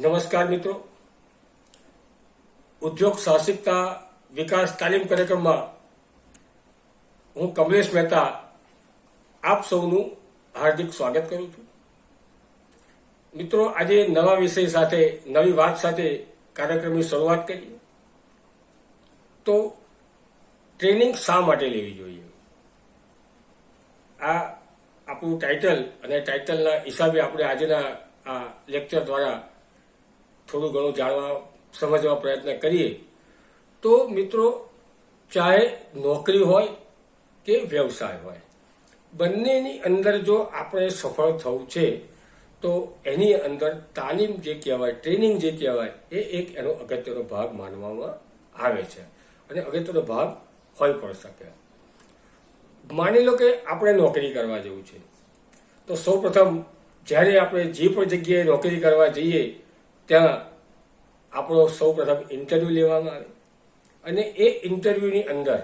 નમસ્કાર મિત્રો. ઉદ્યોગ સાહસિકતા વિકાસ તાલીમ કાર્યક્રમમાં હું કમલેશ મહેતા આપ સૌનું હાર્દિક સ્વાગત કરું છું. મિત્રો, આજે નવા વિષય સાથે, નવી વાત સાથે કાર્યક્રમની શરૂઆત કરીએ. તો ટ્રેનિંગ શા માટે લેવી જોઈએ? આ આપણું ટાઇટલ અને ટાઇટલના હિસાબે આપણે આજના આ લેક્ચર દ્વારા થોડું ઘણું જાણવા, સમજવા પ્રયત્ન કરીએ, તો મિત્રો ચાહે નોકરી હોય કે વ્યવસાય હોય, બંનેની અંદર જો આપણે સફળ થવું છે, તો એની અંદર તાલીમ જે કહેવાય, ટ્રેનિંગ જે કહેવાય, એ એક એનો અગત્યનો ભાગ માનવામાં આવે છે અને અગત્યનો ભાગ હોઈ પણ શકે. માની લો કે આપણે નોકરી કરવા જવું છે, તો સૌ પ્રથમ જ્યારે આપણે જે પણ જગ્યાએ નોકરી કરવા જઈએ ત્યાં આપણો સૌ પ્રથમ ઇન્ટરવ્યૂ લેવામાં આવે. અને એ ઇન્ટરવ્યૂની અંદર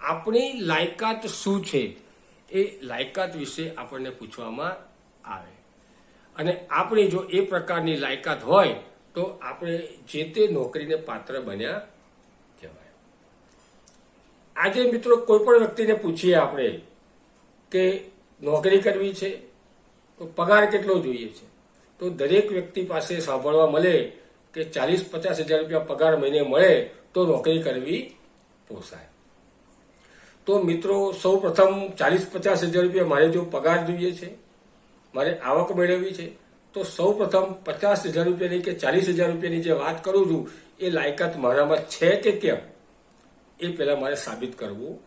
આપણી લાયકાત શું છે એ લાયકાત વિશે આપણને પૂછવામાં આવે. અને આપણી જો એ પ્રકારની લાયકાત હોય તો આપણે જે તે નોકરીને પાત્ર બન્યા કહેવાય. આજે મિત્રો કોઈ પણ વ્યક્તિને પૂછીએ આપણે કે નોકરી કરવી છે, તો પગાર કેટલો જોઈએ છે? તો દરેક વ્યક્તિ પાસે સાંભળવા મળે કે ચાલીસ પચાસ હજાર રૂપિયા પગાર મહિને મળે તો નોકરી કરવી પોસાય. તો મિત્રો સૌ પ્રથમ ચાલીસ પચાસ હજાર રૂપિયા મારે જો પગાર જોઈએ છે, મારે આવક મેળવવી છે, તો સૌ પ્રથમ પચાસ હજાર રૂપિયાની કે ચાલીસ હજાર રૂપિયાની જે વાત કરું છું, એ લાયકાત મારામાં છે કે કેમ? એ પહેલાં મારે સાબિત કરવું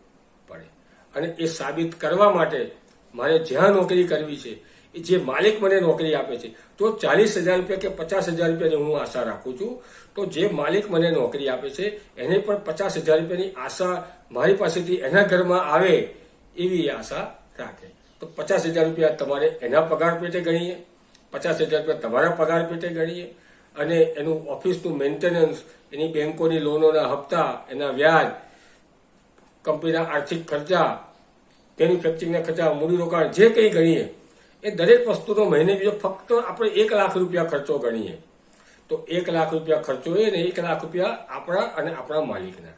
પડે. અને એ સાબિત કરવા માટે મારે જ્યાં નોકરી કરવી છે જે માલિક મને નોકરી આપે છે, તો ચાલીસ હજાર રૂપિયા કે પચાસ હજાર રૂપિયાની હું આશા રાખું છું. તો જે માલિક મને નોકરી આપે છે, એને પણ પચાસ હજાર રૂપિયાની આશા મારી પાસેથી એના ઘરમાં આવે એવી આશા રાખે. તો પચાસ હજાર રૂપિયા તમારે એના પગાર પેટે ગણીએ, પચાસ હજાર રૂપિયા તમારા પગાર પેટે ગણીએ, અને એનું ઓફિસનું મેન્ટેનન્સ, એની બેંકોની લોનોના હપ્તા, એના વ્યાજ, કંપનીના આર્થિક ખર્ચા મેન્યુફેક્ચરિંગના ખર્ચા, મૂડીરોકાણ, જે કંઈ ગણીએ એ દરેક વસ્તુનો મહિને બીજો ફક્ત આપણે એક લાખ રૂપિયા ખર્ચો ગણીએ. તો એક લાખ રૂપિયા ખર્ચો એ ને એક લાખ રૂપિયા આપણા અને આપણા માલિકના.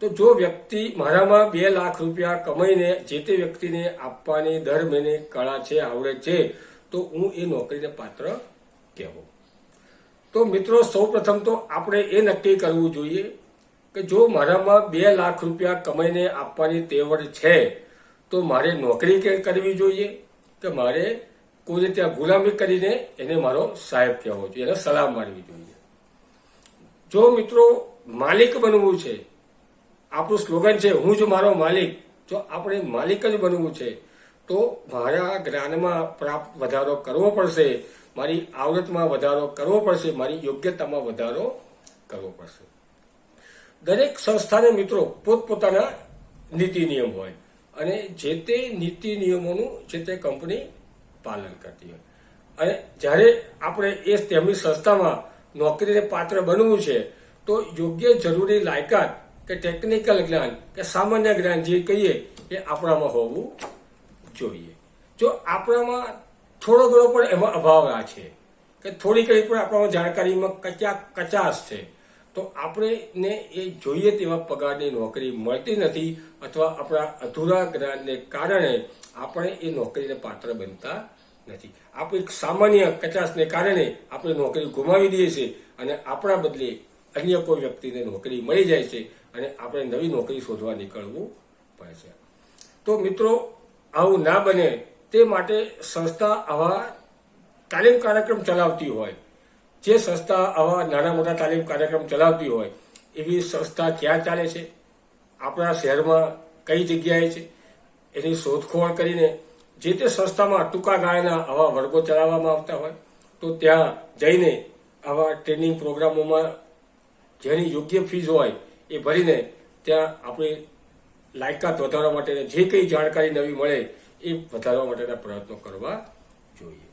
તો જો વ્યક્તિ મારામાં બે લાખ રૂપિયા કમાઈને જે તે વ્યક્તિને આપવાની દર મહિને કળા છે, આવડે છે, તો હું એ નોકરીને પાત્ર કહેવો. તો મિત્રો સૌ પ્રથમ તો આપણે એ નક્કી કરવું જોઈએ કે જો મારામાં બે લાખ રૂપિયા કમાઈને આપવાની તેવડ છે, તો મારે નોકરી કે કરવી જોઈએ? કે મારે કોઈ ત્યાં ગુલામી કરીને એને મારો સાહેબ કહેવો જોઈએ, એને સલાહ માનવી જોઈએ. જો મિત્રો માલિક બનવું છે, આપણું સ્લોગન છે, હું જ મારો માલિક, જો આપણે માલિક જ બનવું છે, તો મારા જ્ઞાનમાં પ્રાપ્ત વધારો કરવો પડશે, મારી આવડતમાં વધારો કરવો પડશે, મારી યોગ્યતામાં વધારો કરવો પડશે. દરેક સંસ્થાને મિત્રો પોતપોતાના નીતિ નિયમ હોય. અને જે તે નીતિ નિયમોનું જે તે કંપની પાલન કરતી હોય. અને જ્યારે આપણે એ તેમની સંસ્થામાં નોકરીને પાત્ર બનવું છે, તો યોગ્ય જરૂરી લાયકાત કે ટેકનિકલ જ્ઞાન કે સામાન્ય જ્ઞાન જે કહીએ, એ આપણામાં હોવું જોઈએ. જો આપણામાં થોડો ઘણો પણ એમાં અભાવ આ છે, કે થોડી ઘણી પણ આપણામાં જાણકારીમાં કચા કચાશ છે તો આપણે ને એ જોઈએ તેવા પગારની નોકરી મળતી નથી અથવા આપણા અધૂરા જ્ઞાનને કારણે આપણે એ નોકરીને પાત્ર બનતા નથી. આપણે એક સામાન્ય કચાશને કારણે આપણે નોકરી ગુમાવી દઈએ છીએ અને આપણા બદલે અન્ય કોઈ વ્યક્તિને નોકરી મળી જાય છે અને આપણે નવી નોકરી શોધવા નીકળવું પડે છે. તો મિત્રો, આવું ના બને તે માટે સંસ્થા આવા તાલીમ કાર્યક્રમ ચલાવતી હોય જે સંસ્થા આવા નાના મોટા તાલીમ કાર્યક્રમ ચલાવતી હોય, એવી સંસ્થા ક્યાં ચાલે છે? આપણા શહેરમાં કઈ જગ્યાએ છે? એની શોધખોળ કરીને જે તે સંસ્થામાં ટૂંકા ગાળાના આવા વર્ગો ચલાવવામાં આવતા હોય, તો ત્યાં જઈને આવા ટ્રેનિંગ પ્રોગ્રામોમાં જેની યોગ્ય ફીઝ હોય, એ ભરીને ત્યાં આપણે લાયકાત વધારવા માટે જે કંઈ જાણકારી નવી મળે, એ વધારવા માટેના પ્રયત્નો કરવા જોઈએ.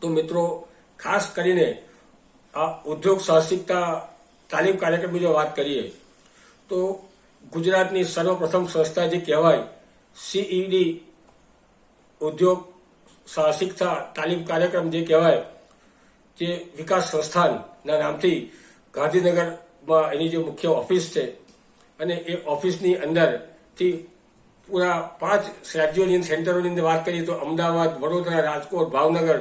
તો મિત્રો ખાસ કરીને આ ઉદ્યોગ સાહસિકતા તાલીમ કાર્યક્રમની જો વાત કરીએ, તો ગુજરાતની સર્વપ્રથમ સંસ્થા જે કહેવાય સીઈડી ઉદ્યોગ સાહસિકતા તાલીમ કાર્યક્રમ જે કહેવાય, જે વિકાસ સંસ્થાનના નામથી ગાંધીનગરમાં એની જે મુખ્ય ઓફિસ છે અને એ ઓફિસની અંદરથી પૂરા પાંચ રાજ્યોની સેન્ટરોની અંદર વાત કરીએ તો અમદાવાદ, વડોદરા, રાજકોટ, ભાવનગર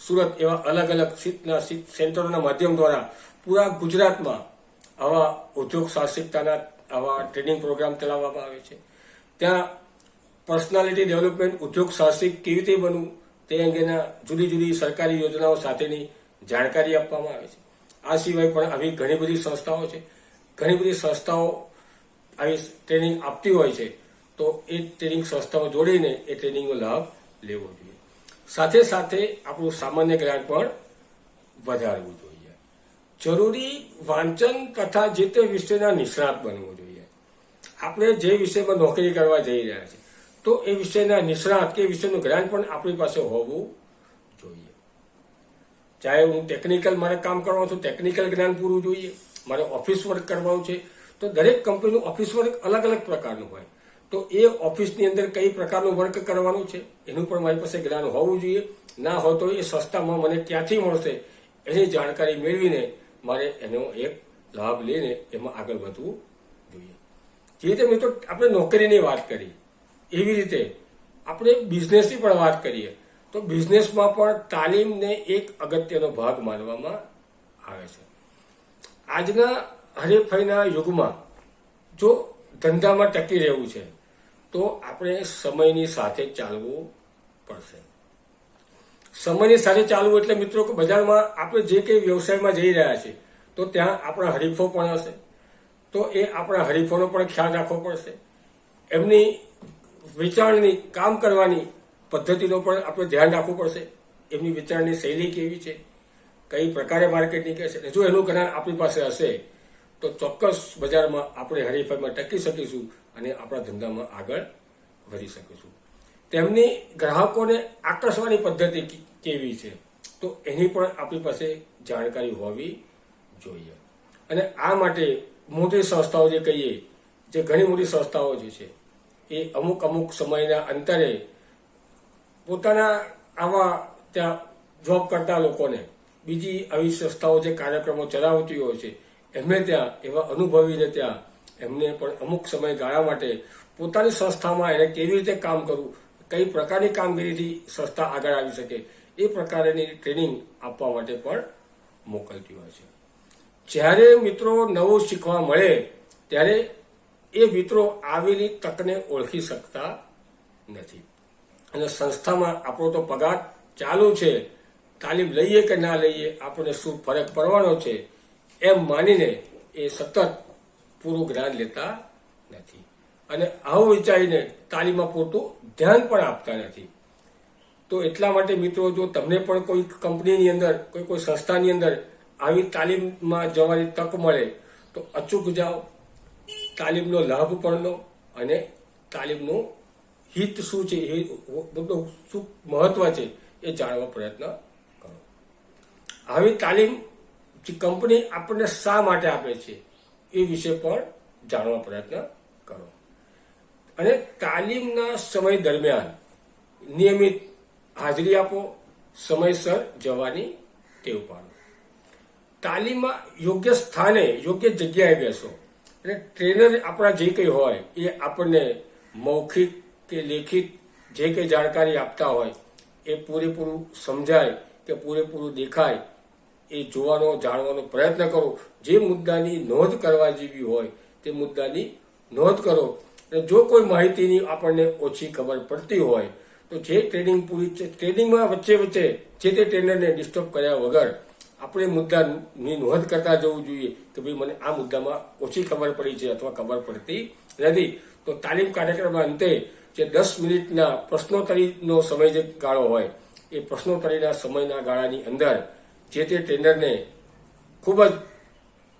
સુરત એવા અલગ અલગ સીટના સીટ સેન્ટરોના માધ્યમ દ્વારા પૂરા ગુજરાતમાં આવા ઉદ્યોગ સાહસિકતાના આવા ટ્રેનિંગ પ્રોગ્રામ ચલાવવામાં આવે છે. ત્યાં પર્સનાલિટી ડેવલપમેન્ટ, ઉદ્યોગ સાહસિક કેવી રીતે બનવું તે અંગેના જુદી જુદી સરકારી યોજનાઓ સાથેની જાણકારી આપવામાં આવે છે. આ સિવાય પણ આવી ઘણી બધી સંસ્થાઓ છે. ઘણી બધી સંસ્થાઓ આવી ટ્રેનિંગ આપતી હોય છે, તો એ ટ્રેનિંગ સંસ્થાઓ જોડીને એ ટ્રેનિંગનો લાભ લેવો જોઈએ. સાથે સાથે આપણું સામાન્ય જ્ઞાન પણ વધારવું જોઈએ. જરૂરી વાંચન તથા જે તે વિષયના નિષ્ણાત બનવું જોઈએ. આપણે જે વિષયમાં નોકરી કરવા જઈ રહ્યા છીએ, તો એ વિષયના નિષ્ણાત કે વિષયનું જ્ઞાન પણ આપણી પાસે હોવું જોઈએ. ચાહે હું ટેકનિકલ મારે કામ કરવાનું છું ટેકનિકલ જ્ઞાન પૂરું જોઈએ. મારે ઓફિસ વર્ક કરવાનું છે, તો દરેક કંપનીનું ઓફિસ વર્ક અલગ અલગ પ્રકારનું હોય. તો એ ઓફિસની અંદર કઈ પ્રકારનું વર્ક કરવાનું છે, એનું પણ મારી પાસે જ્ઞાન હોવું જોઈએ. ના હોય તો એ સસ્તામાં મને ક્યાંથી મળશે એની જાણકારી મેળવીને મારે એનો એક લાભ લઈને એમાં આગળ વધવું જોઈએ. જે રીતે મિત્રો આપણે નોકરીની વાત કરી, એવી રીતે આપણે બિઝનેસની પણ વાત કરીએ, તો બિઝનેસમાં પણ તાલીમને એક અગત્યનો ભાગ માનવામાં આવે છે. આજના હરીફાઈના યુગમાં જો ધંધામાં ટકી રહેવું છે તો આપણે સમયની સાથે ચાલવું પડશે. સમયની સાથે ચાલવું એટલે મિત્રો કે બજારમાં આપણે જે કંઈ વ્યવસાયમાં જઈ રહ્યા છીએ, તો ત્યાં આપણા હરીફો પણ હશે, તો એ આપણા હરીફોનો પણ ખ્યાલ રાખવો પડશે. એમની વિચારણી કામ કરવાની પદ્ધતિનો પણ આપણે ધ્યાન રાખવું પડશે. એમની વેચાણની શૈલી કેવી છે, કઈ પ્રકારે માર્કેટિંગ કરે છે જો એનું જ્ઞાન આપણી પાસે હશે, તો ચોક્કસ બજારમાં આપણે હરીફાઈમાં ટકી શકીશું અને આપણા ધંધામાં આગળ વધી શકીશું. તેમની ગ્રાહકોને આકર્ષવાની પદ્ધતિ કેવી છે? તો એની પણ આપણી પાસે જાણકારી હોવી જોઈએ. અને આ માટે મોટી સંસ્થાઓ જે કહીએ, જે ઘણી મોટી સંસ્થાઓ જે છે, એ અમુક અમુક સમયના અંતરે પોતાના આવા ત્યાં જોબ કરતા લોકોને બીજી આવી સંસ્થાઓ જે કાર્યક્રમો ચલાવતી હોય છે, એમને ત્યાં એવા અનુભવીને ત્યાં એમને પણ અમુક સમયગાળા માટે પોતાની સંસ્થામાં એને કેવી રીતે કામ કરવું, કઈ પ્રકારની કામગીરીથી સંસ્થા આગળ આવી શકે, એ પ્રકારની ટ્રેનિંગ આપવા માટે પણ મોકલતી હોય છે. જ્યારે મિત્રો નવું શીખવા મળે, ત્યારે એ મિત્રો આવેલી તકને ઓળખી શકતા નથી. અને સંસ્થામાં આપણો તો પગાર ચાલુ છે, તાલીમ લઈએ કે ના લઈએ, આપણને શું ફરક પડવાનો છે, એમ માનીને એ સતત પૂરું જ્ઞાન લેતા નથી. અને આવું વિચારીને તાલીમમાં પૂરતું ધ્યાન પણ આપતા નથી. તો એટલા માટે મિત્રો, જો તમને પણ કોઈ કંપનીની અંદર, કોઈ કોઈ સંસ્થાની અંદર આવી તાલીમમાં જવાની તક મળે, તો અચૂક જાઓ. તાલીમનો લાભ પણ લો અને તાલીમનું હિત શું છે, એ બધું શું મહત્વ છે, એ જાણવા પ્રયત્ન કરો. આવી તાલીમ કંપની આપણને શા માટે આપે છે? એ વિશે પણ જાણવા પ્રયત્ન કરો. અને તાલીમના સમય દરમિયાન નિયમિત હાજરી આપો, સમયસર જવાની ટેવ પાડો. તાલીમમાં યોગ્ય સ્થાને યોગ્ય જગ્યાએ બેસો. અને ટ્રેનર આપણા જે કંઈ હોય એ આપણને મૌખિક કે લેખિત જે કંઈ જાણકારી આપતા હોય એ પૂરેપૂરું સમજાય કે પૂરેપૂરું દેખાય એ જોવાનો, જાણવાનો પ્રયત્ન કરો. જે મુદ્દાની નોંધ કરવા જેવી હોય, તે મુદ્દાની નોંધ કરો. અને જો કોઈ માહિતીની આપણને ઓછી ખબર પડતી હોય, તો જે ટ્રેનિંગ પૂરી ટ્રેનિંગમાં વચ્ચે વચ્ચે જે તે ટ્રેનરને ડિસ્ટર્બ કર્યા વગર આપણે મુદ્દાની નોંધ કરતા જવું જોઈએ કે ભાઈ મને આ મુદ્દામાં ઓછી ખબર પડી છે અથવા ખબર પડતી નથી. તો તાલીમ કાર્યક્રમના અંતે જે દસ મિનિટના પ્રશ્નોત્તરીનો સમય જે ગાળો હોય, એ પ્રશ્નોત્તરીના સમયના ગાળાની અંદર જે તે ટ્રેનરને ખૂબ જ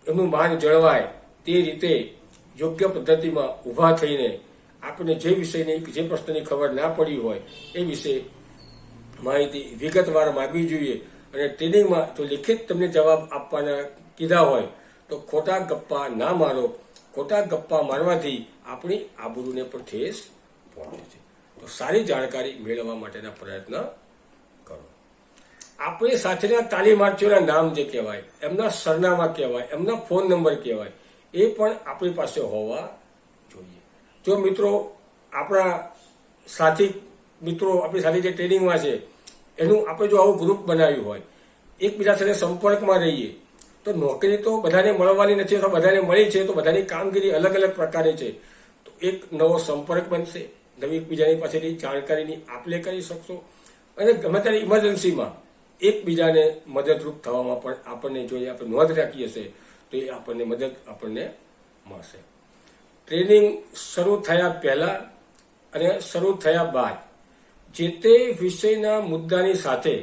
એનું માન જળવાય તે રીતે યોગ્ય પદ્ધતિમાં ઊભા થઈને આપણને જે વિષયની, જે પ્રશ્નની ખબર ના પડી હોય એ વિશે માહિતી વિગતવાર માગવી જોઈએ અને ટ્રેનિંગમાં જો લિખિત તમને જવાબ આપવાના કીધા હોય તો ખોટા ગપ્પા ના મારો. ખોટા ગપ્પા મારવાથી આપણી આબરૂને પણ ઠેસ પહોંચે છે. તો સારી જાણકારી મેળવવા માટેના પ્રયત્ન આપણી સાથેના તાલીમાર્થીઓના નામ જે કહેવાય, એમના સરનામા કહેવાય, એમના ફોન નંબર કહેવાય, એ પણ આપણી પાસે હોવા જોઈએ. જો મિત્રો, આપણા સાથી મિત્રો, આપણી સાથે જે ટ્રેનિંગમાં છે, એનું આપણે જો આવું ગ્રુપ બનાવ્યું હોય, એકબીજા સાથે સંપર્કમાં રહીએ, તો નોકરી તો બધાને મળવાની નથી, અથવા બધાને મળી છે, તો બધાની કામગીરી અલગ અલગ પ્રકારે છે, તો એક નવો સંપર્ક બનશે. નવી એકબીજાની પાસેથી જાણકારીની આપલે કરી શકશો. અને ગમે ત્યારે ઇમરજન્સીમાં એકબીજાને મદદરૂપ થવામાં પણ આપણને જો એ આપણે નોંધ રાખી હશે, તો એ આપણને મદદ આપણને મળશે. ટ્રેનિંગ શરૂ થયા પહેલા અને શરૂ થયા બાદ જે તે વિષયના મુદ્દાની સાથે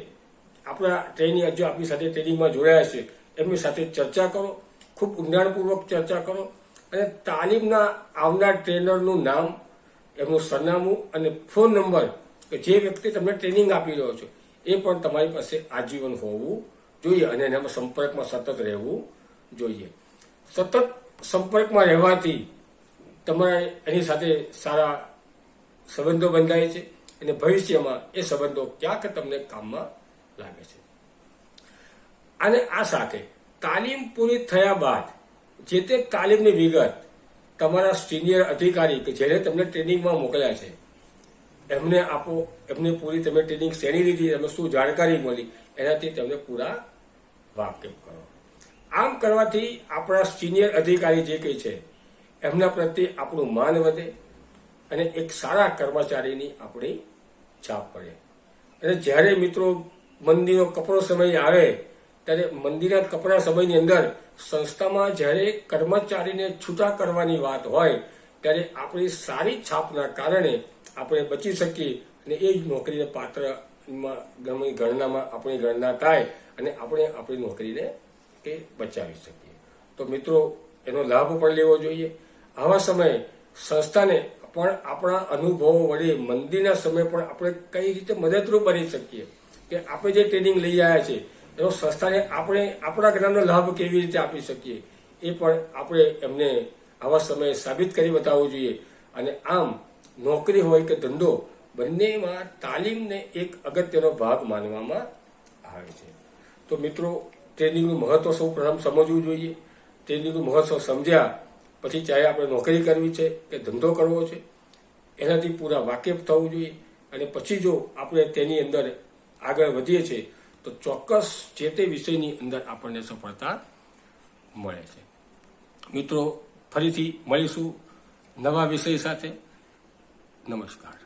આપણા ટ્રેનિંગ જો આપણી સાથે ટ્રેનિંગમાં જોડાયા છે, એમની સાથે ચર્ચા કરો, ખૂબ ઊંડાણપૂર્વક ચર્ચા કરો અને તાલીમના આવનાર ટ્રેનરનું નામ, એમનું સરનામું અને ફોન નંબર કે જે વ્યક્તિ તમને ટ્રેનિંગ આપી રહ્યો છે એ પણ તમારી પાસે આજીવન હોવું જોઈએ અને એનામાં સંપર્કમાં સતત રહેવું જોઈએ. સતત સંપર્કમાં રહેવાથી તમારે એની સાથે સારા સંબંધો બંધાય છે અને ભવિષ્યમાં એ સંબંધો ક્યાંક તમને કામમાં લાગે છે. અને આ સાથે તાલીમ પૂરી થયા બાદ જે તે તાલીમની વિગત તમારા સિનિયર અધિકારી કે જેને તમને ટ્રેનિંગમાં મોકલ્યા છે એમને આપો, એમને પૂરી તમે ટ્રેનિંગ શેની લીધી, એમને શું જાણકારી મળી, એનાથી તેમને પૂરા વાકેફ કરો. આમ કરવાથી આપણા સિનિયર અધિકારી જે કંઈ છે, એમના પ્રત્યે આપણું માન વધે અને એક સારા કર્મચારીની આપણી છાપ પડે. અને જ્યારે મિત્રો મંદિરનો કપરો સમય આવે, ત્યારે મંદિરના કપરા સમયની અંદર સંસ્થામાં જ્યારે કર્મચારીને છૂટા કરવાની વાત હોય ત્યારે આપણી સારી છાપના કારણે આપણે બચી શકીએ અને એ જ નોકરીને પાત્રમાં ગણનામાં આપણી ગણના થાય અને આપણે આપણી નોકરીને એ બચાવી શકીએ. તો મિત્રો, એનો લાભ પણ લેવો જોઈએ. આવા સમયે સંસ્થાને પણ આપણા અનુભવો વડે મંદીના સમયે પણ આપણે કઈ રીતે મદદરૂપ બની શકીએ કે આપણે જે ટ્રેનિંગ લઈ આવ્યા છે, એનો સંસ્થાને આપણે આપણા જ્ઞાનનો લાભ કેવી રીતે આપી શકીએ એ પણ આપણે એમને આવા સમયે સાબિત કરી બતાવવું જોઈએ. અને આમ નોકરી હોય કે ધંધો, બંનેમાં તાલીમને એક અગત્યનો ભાગ માનવામાં આવે છે. તો મિત્રો, ટ્રેનિંગનું મહત્વ સૌ પ્રથમ સમજવું જોઈએ. ટ્રેનિંગનું મહત્વ સમજ્યા પછી ચાહે આપણે નોકરી કરવી છે કે ધંધો કરવો છે, એનાથી પૂરા વાકેફ થવું જોઈએ. અને પછી જો આપણે તેની અંદર આગળ વધીએ છીએ, તો ચોક્કસ જે તે વિષયની અંદર આપણને સફળતા મળે છે. મિત્રો ફરીથી મળીશું નવા વિષય સાથે. નમસ્કાર.